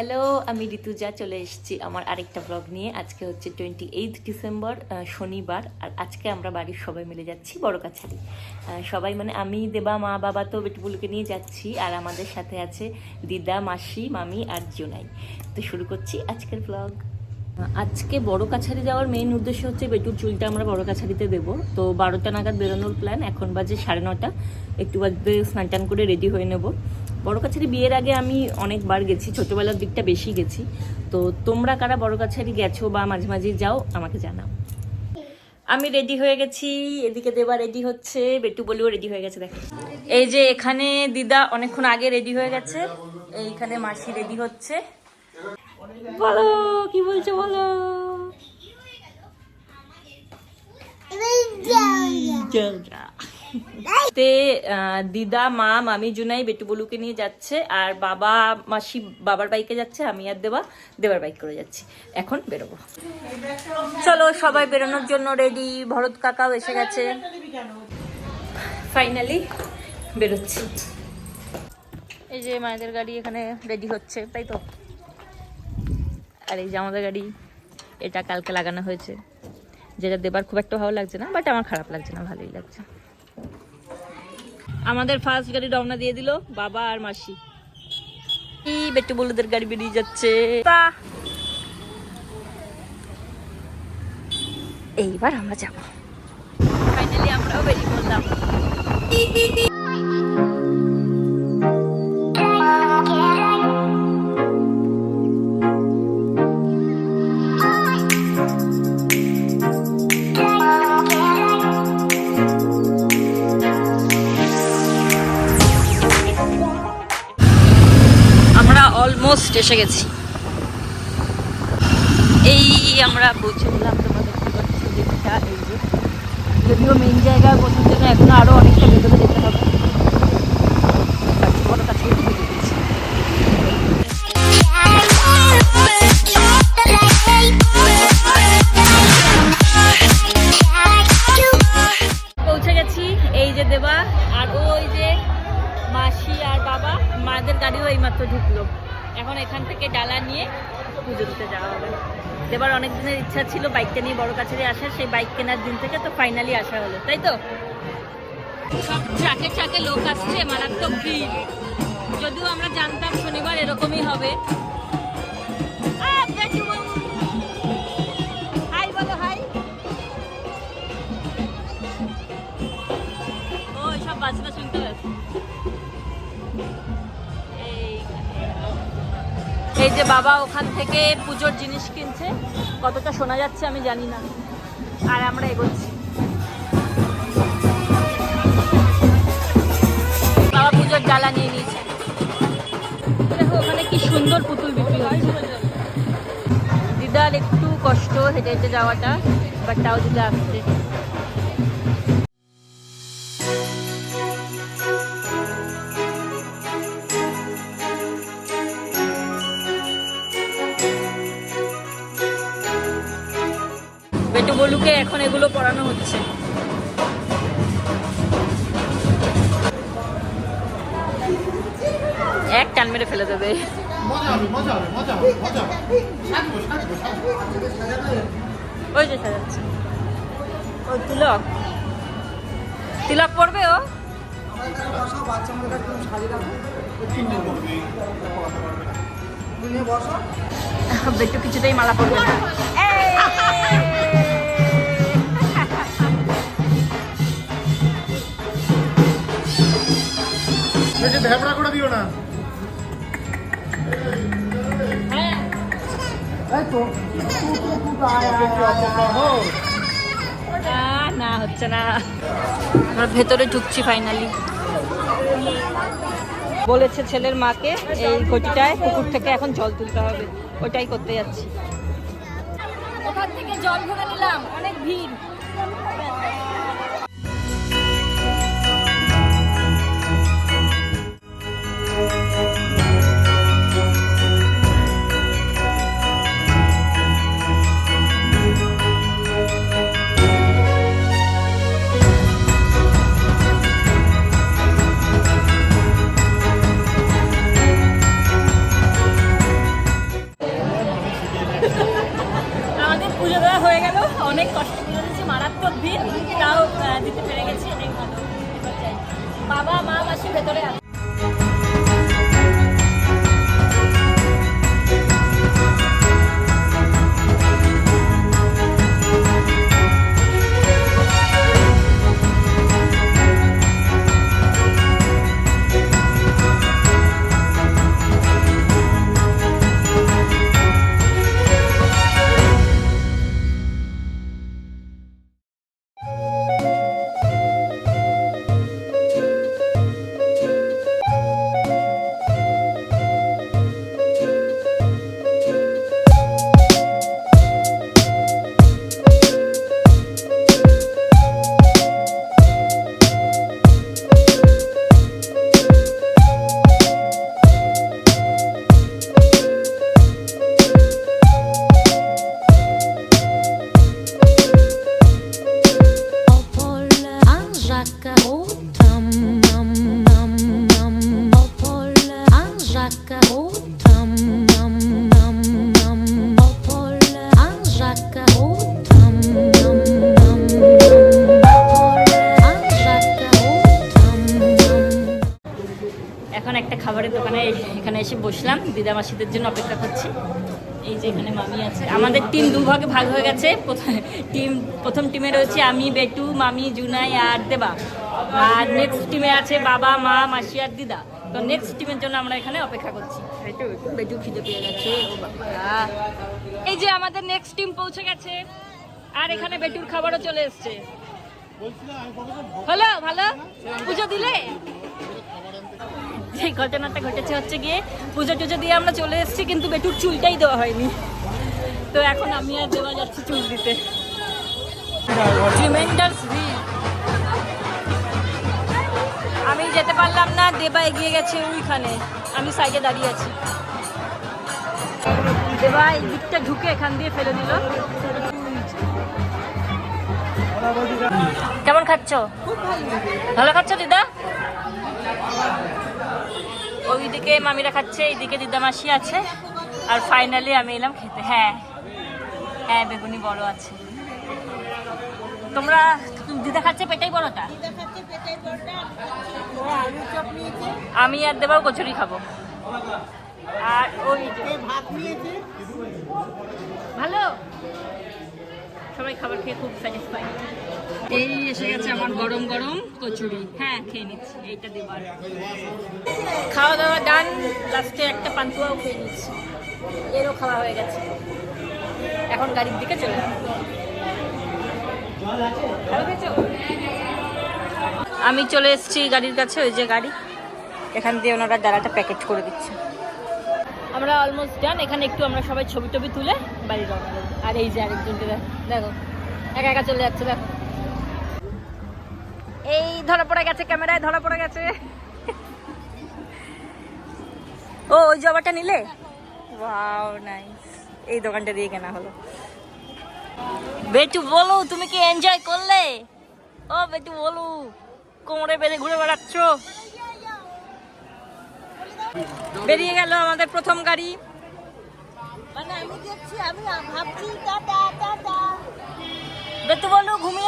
Hello, আমি ঋতুজা, চলে এসেছি আমার আরেকটা ব্লগ নিয়ে। আজকে হচ্ছে টোয়েন্টি এইথ ডিসেম্বর শনিবার, আর আজকে আমরা বাড়ির সবাই মিলে যাচ্ছি বড় কাছারি সবাই মানে আমি, দেবা, মা, বাবা তো বেটুবুলকে নিয়ে যাচ্ছি, আর আমাদের সাথে আছে দিদা, মাসি, মামি আর জোনাই। তো শুরু করছি আজকের ব্লগ আজকে বড় কাছারি যাওয়ার মেইন উদ্দেশ্য হচ্ছে বেটুর চুলটা আমরা বড় কাছারিতে দেবো। তো বারোটা নাগাদ বেরোনোর প্ল্যান এখন বাজে সাড়ে নটা। একটু বাজে স্নান টান করে রেডি হয়ে নেব। বড় কাছারি বিয়ের আগে আমি অনেকবার গেছি ছোটোবেলার দিকটা বেশি গেছি। তো তোমরা কারা বড় কাছারি গেছো বা মাঝে মাঝে যাও আমাকে জানাও। আমি রেডি হয়ে গেছি এদিকে দেবা রেডি হচ্ছে বেটু বলিও রেডি হয়ে গেছে দেখো। এই যে এখানে দিদা অনেকক্ষণ আগে রেডি হয়ে গেছে এইখানে মাসি রেডি হচ্ছে। বলো কি বলছো বলো? তে দিদা, মা, মামি, জুনাই, বেটু বলুকে নিয়ে যাচ্ছে, আর বাবা, মাসি, বাবার বাইকে যাচ্ছে, আমি আর দেবা, দেবার বাইক করে যাচ্ছি। এখন বেরোবো। চলো, সবাই বেরোনোর জন্য রেডি ভরত কাকাও এসে গেছে। ফাইনালি বেরোচ্ছি। এই যে মায়েদের গাড়ি এখানে রেডি হচ্ছে, তাই তো? আর এই যে আমাদের গাড়ি, এটা কালকে লাগানো হয়েছে। যেটা দেবার খুব একটা ভালো লাগছে না বাট আমার খারাপ লাগছে না, ভালোই লাগছে। আমাদের ফার্স্ট গাড়ি রওনা দিয়ে দিল বাবা আর মাসি। এই বেটু বলুদের গাড়ি বেরিয়ে যাচ্ছে? এইবার আমরা যাব। ফাইনালি আমরাও বেরিয়ে পড়লাম। অলমোস্ট এসে গেছি। এই আমরা পৌঁছে দিলাম তোমাদের যদিও মেন জায়গায় পৌঁছার জন্য এখন আরও অনেকটা ভেতরে যেতে পুজো দিতে যাওয়া হবে। দেবার অনেক দিনের ইচ্ছা ছিল বাইকটা নিয়ে বড় কাছারি আসার, সেই বাইক কেনার দিন থেকে তো ফাইনালি আসা হলো, তাই তো? সব ট্রাকে ট্রাকে লোক আসছে, মারাত্মক ভিড়। যদিও আমরা জানতাম শনিবার এরকমই হবে। বাজনা শুনতে পাচ্ছি? যে বাবা ওখান থেকে পুজোর জিনিস কিনছে, কতটা শোনা যাচ্ছে আমি জানি না। আর আমরা এগোচ্ছি। বাবা পুজোর জ্বালা নিয়ে নিয়েছে। দেখো, ওখানে কি সুন্দর পুতুল বিক্রি হচ্ছে। দিদার একটু কষ্ট হেঁটে হেঁটে যাওয়াটা বাট তাও দিদা আসছে। বেটু বলুকে এখন এগুলো পড়ানো হচ্ছে। এক টান মেরে ফেলে দেবে। মজা হবে মজা হবে মজা হবে মজা হবে। সাজবো সাজবো সাজবো। ওই যে সাজাচ্ছে। ওই তিলক। তিলক পড়বে ও? বেটু কিছুতেই মালা পড়বে না। বেশি ভ্যাবড়া করে দিও না। না হচ্ছে না। আমরা ভেতরে ঢুকছি ফাইনালি বলেছে ছেলের মাকে এই ঘটিটায় পুকুর থেকে এখন জল তুলতে হবে। ওটাই করতে যাচ্ছি। ওখান থেকে জল ভরে নিলাম? অনেক ভিড়। আমাদের পুজো দেওয়া হয়ে গেল। অনেক কষ্ট পুজো দিয়েছি, মারাত্মক ভিড়। তাও দিতে পেরে গেছি। অনেক ভালো। বাবা, মা মাসি ভেতরে আছে বসলাম দিদা মাসিদের জন্য অপেক্ষা করছি। এই যে এখানে মামি আছে। আমাদের টিম দুভাগে ভাগ হয়ে গেছে। টিম প্রথম টিমে রয়েছে আমি বেটু মামি জুনাই আর দেবা। আর নেক্সট টিমে আছে বাবা মা মাসি আর দিদা। তো নেক্সট টিমের জন্য আমরা এখানে অপেক্ষা করছি। বেটু খিদে পেয়ে গেছে এই যে আমাদের নেক্সট টিম পৌঁছে গেছে। আর এখানে বেটুর খাবারও চলে এসছে। হলো ভালো? পুজো দিলে? যে ঘটনাটা ঘটেছে হচ্ছে গিয়ে পুজো টুজো দিয়ে আমরা চলে এসেছি কিন্তু বেটুর চুলটাই দেওয়া হয়নি। তো এখন আমি আর দেওয়া যাচ্ছি চুল দিতে। আমি যেতে পারলাম না দেবা এগিয়ে গেছে ওইখানে। আমি সাইডে দাঁড়িয়ে আছি। দেবা এই দিকটা ঢুকে এখান দিয়ে ফেলে দিল। কেমন খাচ্ছ? ভালো খাচ্ছ দিদা? ওইদিকে মামিরা খাচ্ছে, এইদিকে দিদা মাসি আছে। আর ফাইনালি আমি এলাম খেতে। হ্যাঁ। হ্যাঁ বেগুনি বড় আছে। তোমরা দিদা খাচ্ছে পেটাই বড়টা আমি আর দেবার কচুরি খাব। আর ওই ভালো? সবাই খাবার খেয়ে খুব স্যাটিসফাই এই এসে গেছে আমার গরম গরম কচুরি। হ্যাঁ খেয়ে নিচ্ছি, এইটা দেবার। খাওয়া দাওয়া ডান, লাস্টে একটা পান্তুয়াও খেয়ে নিচ্ছি। এরও খাওয়া হয়ে গেছে। এখন গাড়ির দিকে চলে? আমি চলে এসেছি গাড়ির কাছে, ওই যে গাড়ি। এখান দিয়ে ওনারা ডালাটা প্যাকেট করে দিচ্ছে। আমরা অলমোস্ট ডান এখানে একটু আমরা সবাই ছবি টবি তুলে বাড়ি রওনা আর এই যে আরেকজনকে দেখ- দেখো, একা একা চলে যাচ্ছে, দেখো। এই ধরা পড়ে গেছে ক্যামেরায় ধরা পড়ে গেছে। ও ওই জবাটা নিলে? ওয়াও নাইস এই দোকানটা দিয়ে কেনা হলো। বেটু বলো তুমি কি এনজয় করলে? ও বেটু বলো। কোমরে বেঁধে ঘুরে বেড়াচ্ছ। বেরিয়ে গেল আমাদের প্রথম গাড়ি। মানে বেতু বলো ঘুমিয়ে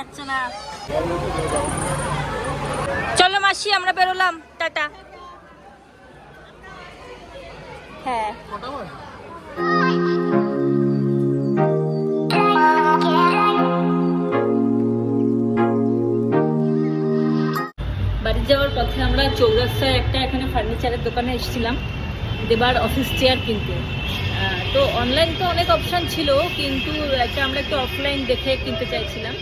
যাচ্ছে না। চলো মাসি, আমরা বেরোলাম। টাটা। হ্যাঁ। বাড়ি যাওয়ার পথে আমরা চৌরাস্তায় একটা এখানে ফার্নিচারের দোকানে এসেছিলাম। দেবার অফিস চেয়ার কিনতে। তো অনলাইন তো অনেক অপশান ছিল, কিন্তু একটা আমরা একটু অফলাইন দেখে কিনতে চাইছিলাম।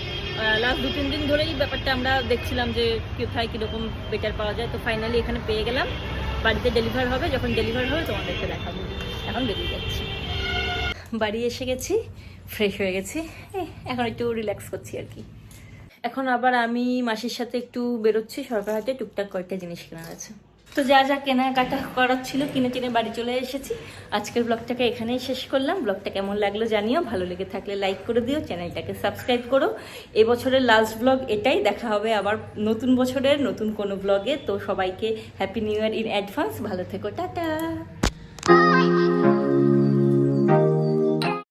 লাস্ট দু তিন দিন ধরেই ব্যাপারটা আমরা দেখছিলাম যে কোথায় কীরকম বেটার পাওয়া যায়। তো ফাইনালি এখানে পেয়ে গেলাম। বাড়িতে ডেলিভার হবে। যখন ডেলিভার হবে, তোমাদেরকে দেখাবো। এখন বেরিয়ে যাচ্ছি। বাড়ি এসে গেছি ফ্রেশ হয়ে গেছি। এখন একটু রিল্যাক্স করছি আর কি। এখন আবার আমি মাসির সাথে একটু বেরোচ্ছি। সরকার হাতে টুকটাক কয়েকটা জিনিস কেনার আছে। তো যা যা কেনাকাটা করার ছিল, কিনে কিনে বাড়ি চলে এসেছি। আজকের ব্লগটাকে এখানেই শেষ করলাম। ব্লগটা কেমন লাগল জানিও। ভালো লেগে থাকলে লাইক করে দিও। চ্যানেলটাকে সাবস্ক্রাইব করো। এবছরের লাস্ট ব্লগ এটাই। দেখা হবে আবার নতুন বছরের নতুন কোনো ব্লগে তো সবাইকে happy new year in advance ভালো থেকো। টাটা!